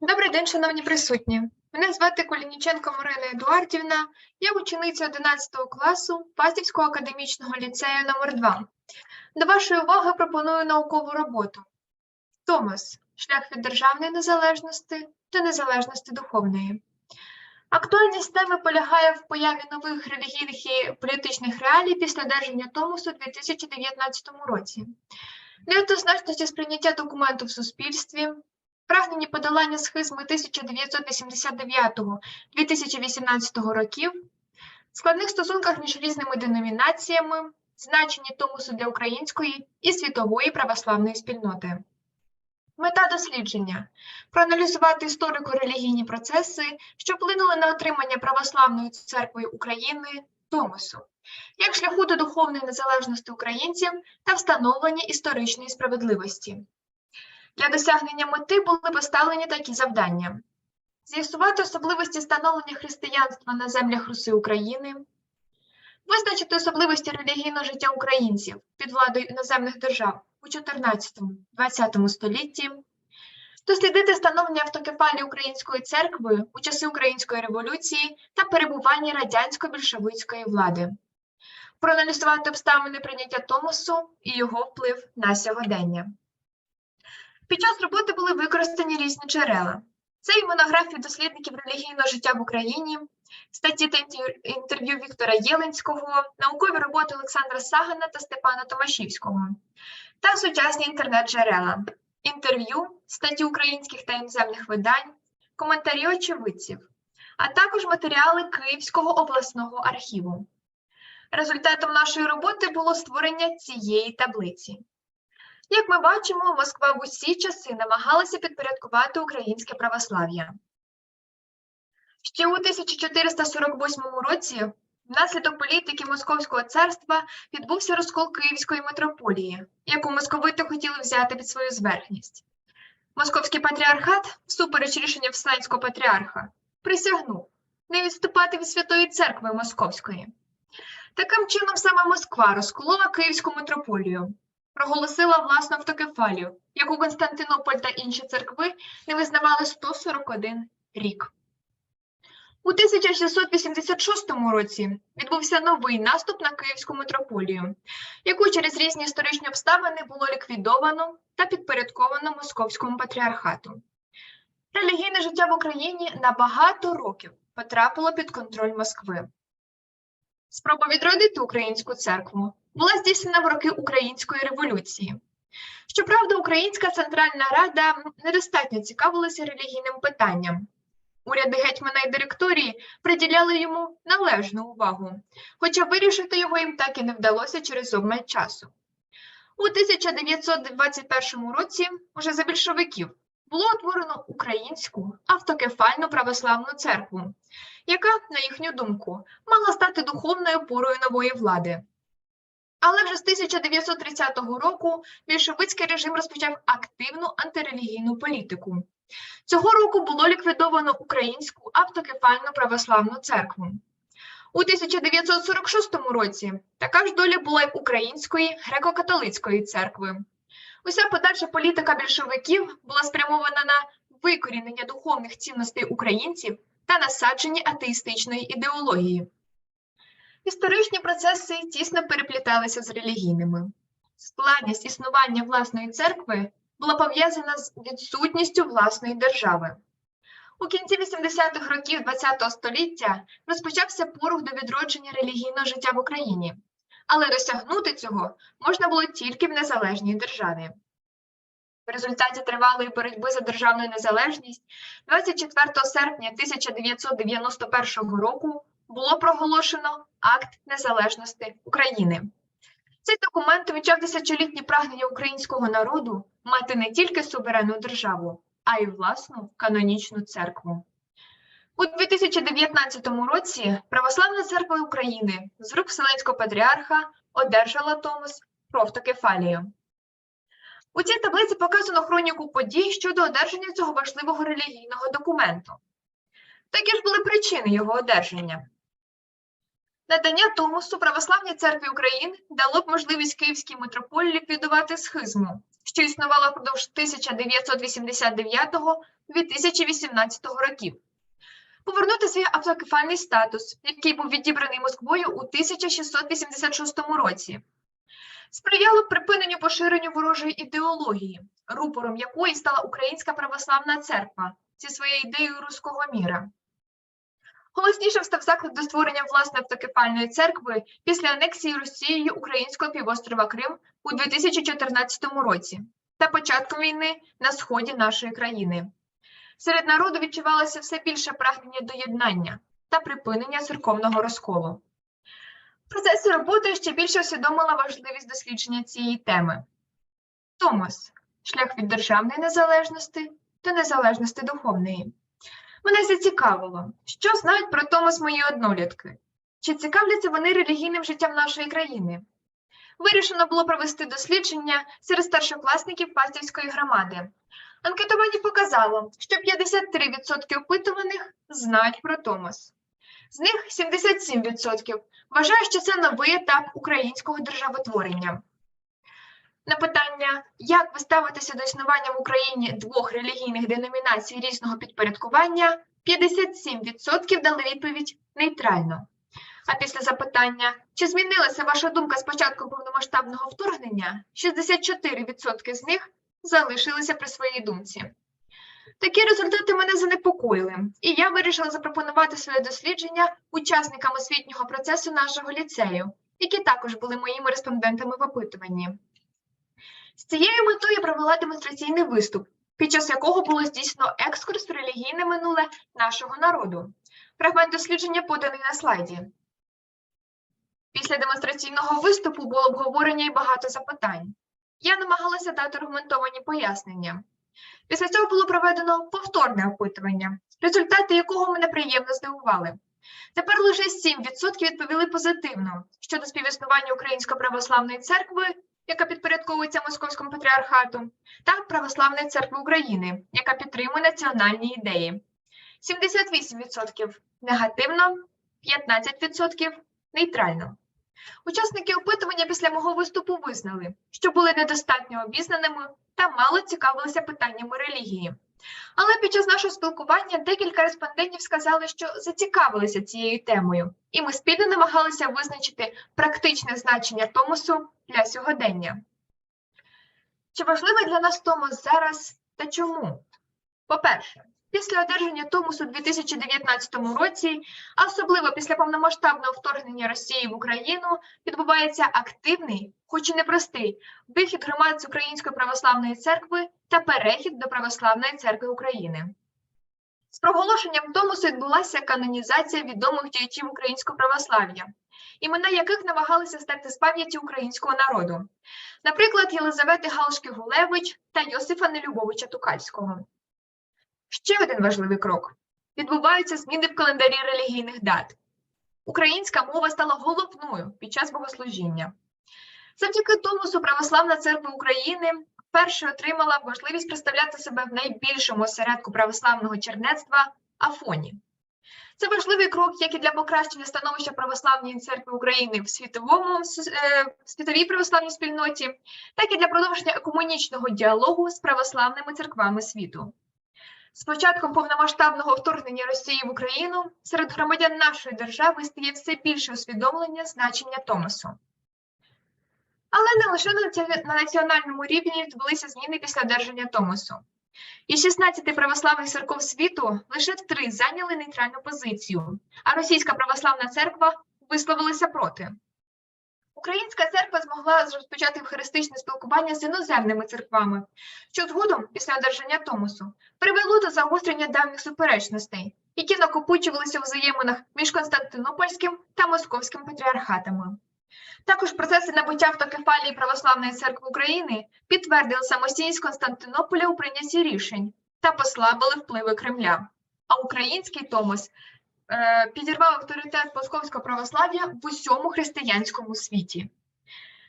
Добрий день, шановні присутні. Мене звати Колініченко Марина Едуардівна. Я учениця 11 класу Пастівського академічного ліцею номер 2 До вашої уваги пропоную наукову роботу. Томас. Шлях від державної незалежності до незалежності духовної. Актуальність теми полягає в появі нових релігійних і політичних реалій після одержання Томосу у 2019 році. Неоднозначності сприйняття документу в суспільстві, прагнені подолання схизми 1989-2018 років, складних стосунках між різними деномінаціями, значенні Томосу для української і світової православної спільноти. Мета дослідження проаналізувати історико-релігійні процеси, що вплинули на отримання православною церквою України Томосу, як шляху до духовної незалежності українців та встановлення історичної справедливості. Для досягнення мети були поставлені такі завдання: з'ясувати особливості становлення християнства на землях Руси України, визначити особливості релігійного життя українців під владою іноземних держав у 14-20 столітті, дослідити становлення автокефалії Української церкви у часи Української революції та перебування радянсько-більшовицької влади, проаналізувати обставини прийняття Томосу і його вплив на сьогодення. Під час роботи були використані різні джерела. Це і монографії дослідників релігійного життя в Україні, статті та інтерв'ю Віктора Єленського, наукові роботи Олександра Сагана та Степана Томашівського, та сучасні інтернет-джерела, інтерв'ю, статті українських та іноземних видань, коментарі очевидців, а також матеріали Київського обласного архіву. Результатом нашої роботи було створення цієї таблиці. Як ми бачимо, Москва в усі часи намагалася підпорядкувати українське православ'я. Ще у 1448 році, внаслідок політики Московського царства, відбувся розкол Київської митрополії, яку московити хотіли взяти під свою зверхність. Московський патріархат, всупереч рішення Вселенського патріарха, присягнув не відступати від Святої Церкви Московської. Таким чином, саме Москва розколола Київську митрополію, проголосила власну автокефалію, яку Константинополь та інші церкви не визнавали 141 рік. У 1686 році відбувся новий наступ на Київську митрополію, яку через різні історичні обставини було ліквідовано та підпорядковано Московському патріархату. Релігійне життя в Україні на багато років потрапило під контроль Москви. Спроба відродити українську церкву була здійснена в роки Української революції. Щоправда, Українська Центральна Рада недостатньо цікавилася релігійним питанням. Уряди гетьмана і директорії приділяли йому належну увагу, хоча вирішити його їм так і не вдалося через обмаль часу. У 1921 році, уже за більшовиків, було утворено українську автокефальну православну церкву, яка, на їхню думку, мала стати духовною опорою нової влади. Але вже з 1930 року більшовицький режим розпочав активну антирелігійну політику. Цього року було ліквідовано українську автокефальну православну церкву. У 1946 році така ж доля була й української греко-католицької церкви. Уся подальша політика більшовиків була спрямована на викорінення духовних цінностей українців та насадження атеїстичної ідеології. Історичні процеси тісно перепліталися з релігійними. Складність існування власної церкви була пов'язана з відсутністю власної держави. У кінці 80-х років ХХ століття розпочався порух до відродження релігійного життя в Україні, але досягнути цього можна було тільки в незалежній державі. В результаті тривалої боротьби за державну незалежність 24 серпня 1991 року було проголошено Акт Незалежності України. Цей документ вивчав тисячолітні прагнення українського народу мати не тільки суверенну державу, а й власну канонічну церкву. У 2019 році Православна церква України з рук Вселенського патріарха одержала Томос про автокефалію. У цій таблиці показано хроніку подій щодо одержання цього важливого релігійного документу. Такі ж були причини його одержання. Надання Томосу Православній церкві України дало б можливість Київській митрополії ліквідувати схизму, що існувала впродовж 1989-2018 років, повернути свій автокефальний статус, який був відібраний Москвою у 1686 році, сприяло припиненню поширенню ворожої ідеології, рупором якої стала Українська православна церква зі своєю ідеєю руського міра. Голосніше став заклик до створення власної автокефальної церкви після анексії Росією українського півострова Крим у 2014 році та початком війни на сході нашої країни. Серед народу відчувалося все більше прагнення до єднання та припинення церковного розколу. В процесі роботи ще більше усвідомила важливість дослідження цієї теми. Томос шлях від державної незалежності до незалежності духовної. Мене зацікавило, що знають про Томос мої однолітки, чи цікавляться вони релігійним життям нашої країни. Вирішено було провести дослідження серед старшокласників Пастівської громади. Анкетування показало, що 53% опитуваних знають про Томос. З них 77% вважають, що це новий етап українського державотворення. На питання, як ви ставитеся до існування в Україні двох релігійних деномінацій різного підпорядкування, 57% дали відповідь нейтрально. А після запитання, чи змінилася ваша думка з початку повномасштабного вторгнення, 64% з них залишилися при своїй думці. Такі результати мене занепокоїли, і я вирішила запропонувати своє дослідження учасникам освітнього процесу нашого ліцею, які також були моїми респондентами в опитуванні. З цією метою провела демонстраційний виступ, під час якого було здійснено екскурс в релігійне минуле нашого народу. Фрагмент дослідження поданий на слайді. Після демонстраційного виступу було обговорення і багато запитань. Я намагалася дати аргументовані пояснення. Після цього було проведено повторне опитування, результати якого мене приємно здивували. Тепер лише 7% відповіли позитивно щодо співіснування Української православної церкви, яка підпорядковується Московському патріархату, та Православної церкви України, яка підтримує національні ідеї. 78% негативно, 15% нейтрально. Учасники опитування після мого виступу визнали, що були недостатньо обізнаними та мало цікавилися питаннями релігії. Але під час нашого спілкування декілька респондентів сказали, що зацікавилися цією темою, і ми спільно намагалися визначити практичне значення Томосу для сьогодення. Чи важливий для нас Томос зараз та чому? По-перше, після одержання Томосу у 2019 році, а особливо після повномасштабного вторгнення Росії в Україну, відбувається активний, хоч і непростий, вихід громад з Української православної церкви та перехід до Православної церкви України. З проголошенням Томосу відбулася канонізація відомих діячів українського православ'я, імена яких намагалися стати з пам'яті українського народу, наприклад, Єлизавети Галшки-Гулевич та Йосифа Нелюбовича Тукальського. Ще один важливий крок: відбуваються зміни в календарі релігійних дат. Українська мова стала головною під час богослужіння. Завдяки Томосу Православна церква України вперше отримала можливість представляти себе в найбільшому осередку православного чернецтва Афоні. Це важливий крок як і для покращення становища Православної церкви України в світовому е, світовій православній спільноті, так і для продовження екуменічного діалогу з православними церквами світу. З початком повномасштабного вторгнення Росії в Україну серед громадян нашої держави стає все більше усвідомлення значення Томасу. Але не лише на національному рівні відбулися зміни після одержання Томасу. Із 16 православних церков світу лише три зайняли нейтральну позицію, а Російська православна церква висловилася проти. Українська церква змогла розпочати христичне спілкування з іноземними церквами, що згодом, після одержання Томосу, привело до загострення давніх суперечностей, які накопичувалися у взаєминах між Константинопольським та Московським патріархатами. Також процеси набуття автокефалії Православної церкви України підтвердили самостійність Константинополя у прийнятті рішень та послабили впливи Кремля. А український Томос підірвав авторитет московського православ'я в усьому християнському світі.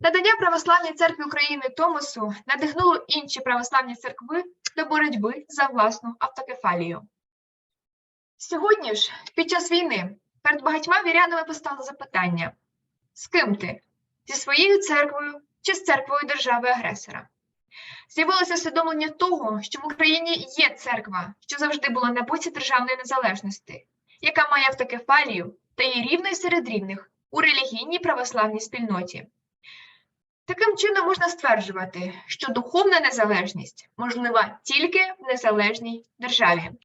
Надання Православній церкві України Томосу надихнуло інші православні церкви до боротьби за власну автокефалію. Сьогодні ж, під час війни, Перед багатьма вірянами постало запитання: з ким ти? Зі своєю церквою чи з церквою держави-агресора? З'явилося усвідомлення того, що в Україні є церква, що завжди була на боці державної незалежності, яка має автокефалію та є рівною серед рівних у релігійній православній спільноті. Таким чином можна стверджувати, що духовна незалежність можлива тільки в незалежній державі.